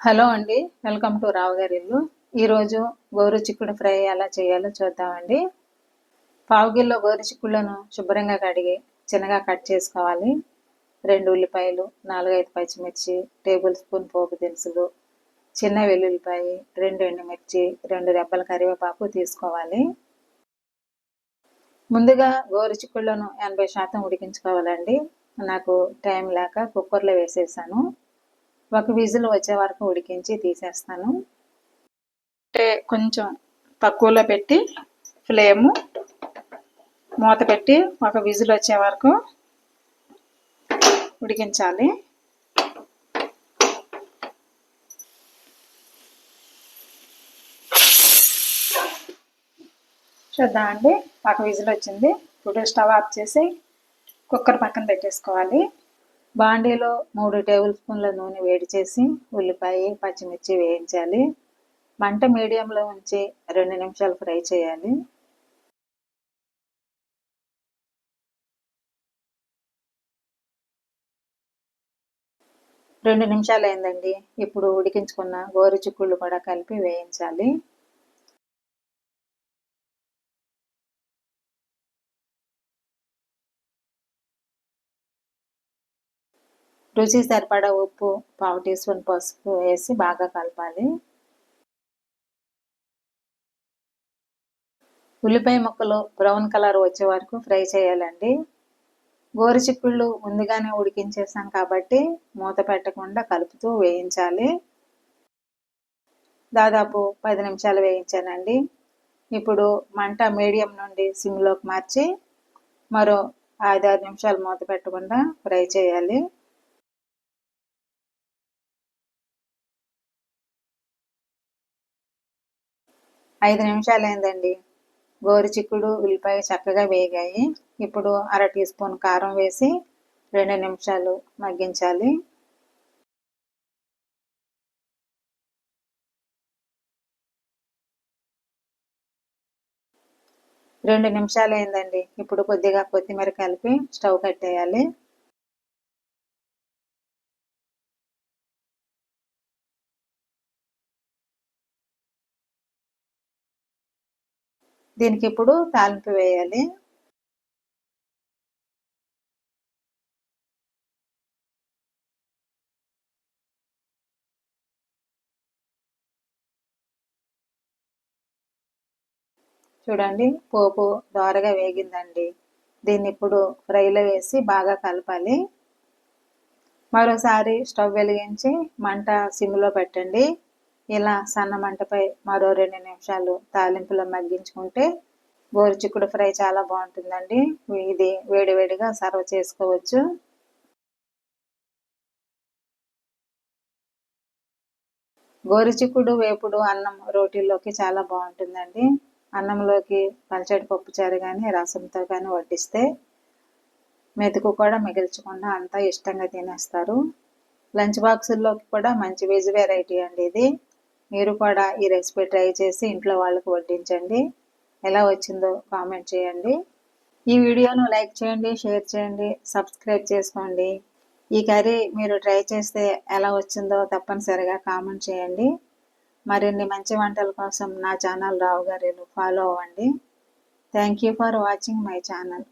Hello అండి welcome to రావు గారి ఇల్లు. ఈరోజు గోరు చిక్కుడు ఫ్రై ఎలా చేయాలో చూద్దామండి. పావు కిలో గోరు చిక్కుళ్ళను శుభ్రంగా కడిగి చిన్నగా కట్ చేసుకోవాలి. రెండు ఉల్లిపాయలు నాలుగైదు పచ్చిమిర్చి టేబుల్ స్పూన్ పోపు దినుసులు చిన్న వెల్లుల్లిపాయ రెండు ఎండుమిర్చి రెండు రెబ్బల కరివేపాకు తీసుకోవాలి. ముందుగా గోరు చిక్కుళ్ళను ఎనభై శాతం ఉడికించుకోవాలండి. నాకు టైం లేక కుక్కర్లో వేసేసాను. ఒక విజిల్ వచ్చే వరకు ఉడికించి తీసేస్తాను. అంటే కొంచెం తక్కువలో పెట్టి ఫ్లేము మూత పెట్టి ఒక విజిల్ వచ్చే వరకు ఉడికించాలి. చూద్దామండి ఒక విజిల్ వచ్చింది. ఇప్పుడు స్టవ్ ఆఫ్ చేసి కుక్కర్ పక్కన పెట్టేసుకోవాలి. బాండీలో మూడు టేబుల్ స్పూన్ల నూనె వేడి చేసి ఉల్లిపాయ పచ్చిమిర్చి వేయించాలి. మంట మీడియంలో ఉంచి రెండు నిమిషాలు ఫ్రై చేయాలి. రెండు నిమిషాలు అయిందండి. ఇప్పుడు ఉడికించుకున్న గోరు చిక్కుళ్ళు కూడా కలిపి వేయించాలి. రుచి సరిపడా ఉప్పు పావు టీ స్పూన్ పసుపు వేసి బాగా కలపాలి. ఉల్లిపాయ ముక్కలు బ్రౌన్ కలర్ వచ్చే వరకు ఫ్రై చేయాలండి. గోరు చిక్కుళ్ళు ముందుగానే ఉడికించేసాం కాబట్టి మూత పెట్టకుండా కలుపుతూ వేయించాలి. దాదాపు పది నిమిషాలు వేయించానండి. ఇప్పుడు మంట మీడియం నుండి సిమ్లోకి మార్చి మరో ఐదారు నిమిషాలు మూత పెట్టకుండా ఫ్రై చేయాలి. ఐదు నిమిషాలు అయిందండి గోరు చిక్కుడు ఉల్లిపాయ చక్కగా వేగాయి. ఇప్పుడు అర టీ స్పూన్ కారం వేసి రెండు నిమిషాలు మగ్గించాలి. రెండు నిమిషాలు అయిందండి ఇప్పుడు కొద్దిగా కొత్తిమీర కలిపి స్టవ్ కట్టేయాలి. దీనికి ఇప్పుడు తాలింపు వేయాలి. చూడండి పోపు దోరగా వేగిందండి. దీన్ని ఇప్పుడు ఫ్రైలో వేసి బాగా కలపాలి. మరోసారి స్టవ్ వెలిగించి మంట సిమ్లో పెట్టండి. ఇలా సన్న మంటపై మరో రెండు నిమిషాలు తాలింపులో మగ్గించుకుంటే గోరుచిక్కుడు ఫ్రై చాలా బాగుంటుందండి. ఇది వేడివేడిగా సర్వ్ చేసుకోవచ్చు. గోరుచిక్కుడు వేపుడు అన్నం రోటీల్లోకి చాలా బాగుంటుందండి. అన్నంలోకి పల్చడి పప్పుచారు కానీ రసంతో కానీ వడ్డిస్తే మెతుకు కూడా మిగిల్చకుండా అంతా ఇష్టంగా తినేస్తారు. లంచ్ బాక్సుల్లోకి కూడా మంచి వెజ్ వెరైటీ అండి ఇది. మీరు కూడా ఈ రెసిపీ ట్రై చేసి ఇంట్లో వాళ్ళకు వడ్డించండి. ఎలా వచ్చిందో కామెంట్ చేయండి. ఈ వీడియోను లైక్ చేయండి షేర్ చేయండి సబ్స్క్రైబ్ చేసుకోండి. ఈ కర్రీ మీరు ట్రై చేస్తే ఎలా వచ్చిందో తప్పనిసరిగా కామెంట్ చేయండి. మరిన్ని మంచి వంటల కోసం నా ఛానల్ రావు గారు ఫాలో అవ్వండి. Thank you for watching my channel